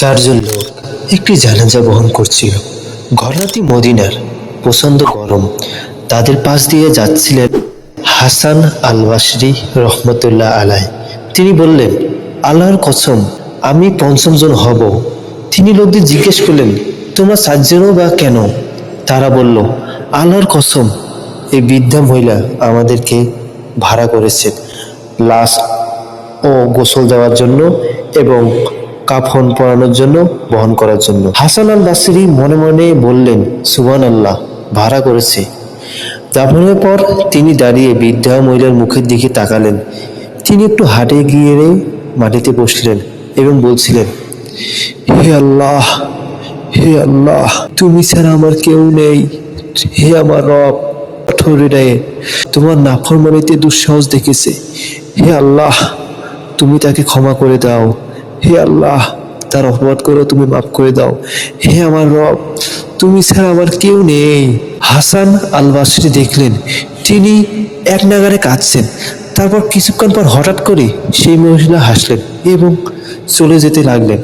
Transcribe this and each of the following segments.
চারজন লোক একটি জানাজা বহন করছিল। ঘরনাটি মদিনার প্রচণ্ড গরম। তাদের পাশ দিয়ে যাচ্ছিলেন হাসান আল বাসরি রহমতুল্লাহ আলাই। তিনি বললেন, আল্লাহর কসম, আমি পঞ্চমজন হব। তিনি লোকদের জিজ্ঞেস করলেন, তোমরা চারজনও বা কেন? তারা বলল, আল্লাহর কসম, এই বৃদ্ধা মহিলা আমাদেরকে ভাড়া করেছেন লাশ ও গোসল দেওয়ার জন্য এবং কাফন পরানোর জন্য, বহন করার জন্য। হাসান আল বাসরি মনে মনে বললেন সুবান আল্লাহ ভাড়া করেছে। দাফনের পর তিনি দাঁড়িয়ে বৃদ্ধা মহিলার মুখের দিকে তাকালেন। তিনি একটু হাটে গিয়ে মাটিতে বসলেন এবং বলছিলেন, হে আল্লাহ হে আল্লাহ, তুমি ছাড়া আমার কেউ নেই। হে আমার রব কঠোর হৃদয়ে তোমার নাফরমানিতে দুঃসাহস দেখেছে। হে আল্লাহ, তুমি তাকে ক্ষমা করে দাও। হে আল্লাহ, তার অপরাধ করে, তুমি মাফ করে দাও। হে আমার রব, তুমি ছাড়া আমার কেউ নেই। হাসান আল বাসরি দেখলেন, তিনি এক নাগারে কাঁদছেন। তারপর কিছুক্ষণ পর হঠাৎ করে সেই মহিলা হাসলেন এবং চলে যেতে লাগলেন।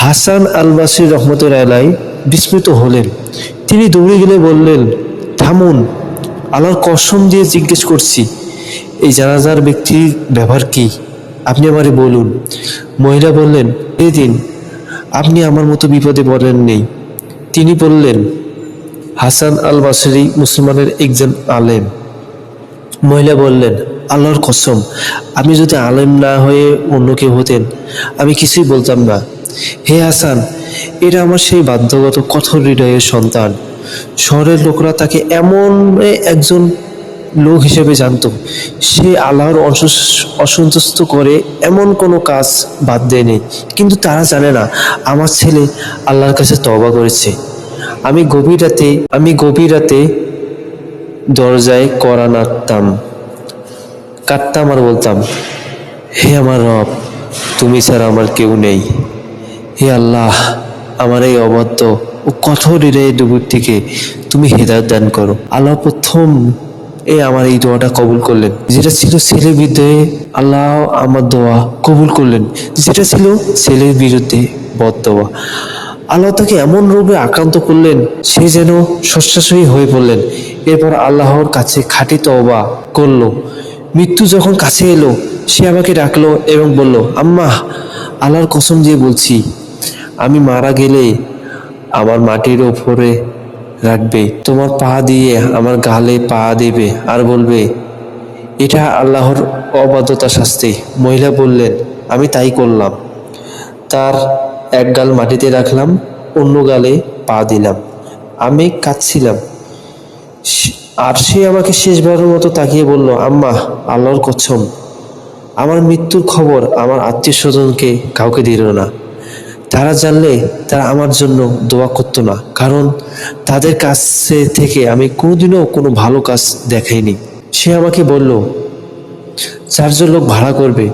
হাসান আল বাসরি রহমতের আলাই বিস্মিত হলেন। তিনি দৌড়ে গেলে বললেন, থামুন, আল্লাহর কসম দিয়ে জিজ্ঞেস করছি, এই জানাজার ব্যক্তির ব্যবহার কি? আপনি আমারে বলুন। মহিলা বললেন দিন, আপনি আমার মতো বিপদে পড়েন নেই। তিনি বললেন, হাসান আল বাসরি মুসলমানের একজন আলেম। মহিলা বললেন, আল্লাহর কসম আমি যদি আলেম না হয়ে অন্য কেউ হতেন, আমি কিছুই বলতাম না। হে হাসান, এটা আমার সেই বাধ্যগত কঠোর হৃদয়ের সন্তান। শহরের লোকরা তাকে এমন একজন লোক হিসেবে জানতো। সে আল্লাহর অসন্তুষ্ট করে এমন কোনো কাজ বাদ দেয়নি। কিন্তু তারা জানে না, আমার ছেলে আল্লাহর কাছে তওবা করেছে। আমি গভীর রাতে, আমি গভীর রাতে দরজায় করা নাড়তাম কাটতাম আর বলতাম, হে আমার রব, তুমি ছাড়া আমার কেউ নেই। হে আল্লাহ, আমার এই অবাধ্য ও কঠোর হৃদয়ের ডুবুর থেকে তুমি হেদায়ত দান করো। আল্লাহ প্রথম এ আমার এই দোয়াটা কবুল করলেন। যেটা ছিল ছেলের বিরুদ্ধে আল্লাহ আমার দোয়া কবুল করলেন। যেটা ছিল ছেলের বিরুদ্ধে বদ আল্লাহ তাকে এমন রূপে আক্রান্ত করলেন, সে যেন শস্যাশয়ী হয়ে পড়লেন। এরপর আল্লাহর কাছে খাঁটি তওবা করল। মৃত্যু যখন কাছে এলো, সে আমাকে ডাকলো এবং বলল, আম্মা, আল্লাহর কসম দিয়ে বলছি, আমি মারা গেলে আমার মাটির ওপরে রাখবে। তোমার পা দিয়ে আমার গালে পা দেবে আর বলবে, এটা আল্লাহর অবাধ্যতা শাস্তি। মহিলা বললেন, আমি তাই করলাম। তার এক গাল মাটিতে রাখলাম, অন্য গালে পা দিলাম। আমি কাঁদছিলাম। আর সে আমাকে শেষবারের মতো তাকিয়ে বলল, আম্মা, আল্লাহর কচ্ছম আমার মৃত্যুর খবর আমার আত্মীয় স্বজনকে কাউকে দিল না। তারা জানলে তারা আমার জন্য দোয়া করতো না, কারণ তাদের কাছে থেকে আমি কোনোদিনও কোনো ভালো কাজ দেখাইনি। সে আমাকে বলল, চারজন লোক ভাড়া করবে,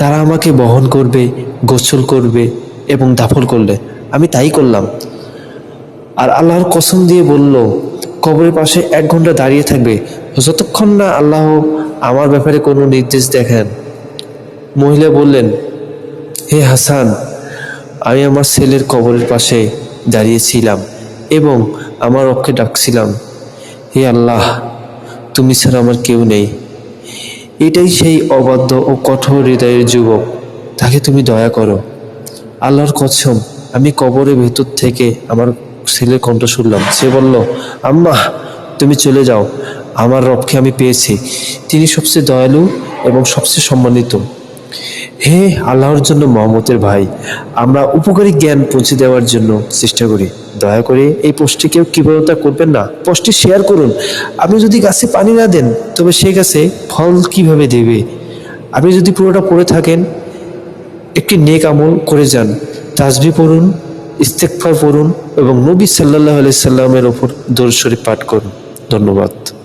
তারা আমাকে বহন করবে, গোসল করবে এবং দাফন করলে। আমি তাই করলাম। আর আল্লাহর কসম দিয়ে বলল, কবরের পাশে এক ঘণ্টা দাঁড়িয়ে থাকবে। যতক্ষণ না আল্লাহ আমার ব্যাপারে কোনো নির্দেশ দেখেন। মহিলা বললেন, হে হাসান আমি আমার ছেলের কবরের পাশে দাঁড়িয়েছিলাম এবং আমার রক্ষে ডাকছিলাম, হে আল্লাহ, তুমি ছাড়া আমার কেউ নেই। এটাই সেই অবাধ্য ও কঠোর হৃদয়ের যুবক। তাকে তুমি দয়া করো। আল্লাহর কসম, আমি কবরের ভেতর থেকে আমার ছেলের কণ্ঠ শুনলাম। সে বলল, আম্মা, তুমি চলে যাও। আমার রবকে আমি পেয়েছি। তিনি সবচেয়ে দয়ালু এবং সবচেয়ে সম্মানিত। হে আল্লাহর জন্য মহম্মতের ভাই, আমরা উপকারী জ্ঞান পৌঁছে দেওয়ার জন্য চেষ্টা করি। দয়া করে এই পোস্টটি কেউ কৃপণতা করবেন না। পোস্টটি শেয়ার করুন। আপনি যদি গাছে পানি না দেন, তবে সে গাছে ফল কীভাবে দেবে? আপনি যদি পুরোটা পড়ে থাকেন, একটি নেক আমল করে যান। তাজবি পড়ুন ইস্তেকফার পড়ুন এবং নবী সাল্লাহ আলি সাল্লামের ওপর শরীফ পাঠ করুন। ধন্যবাদ।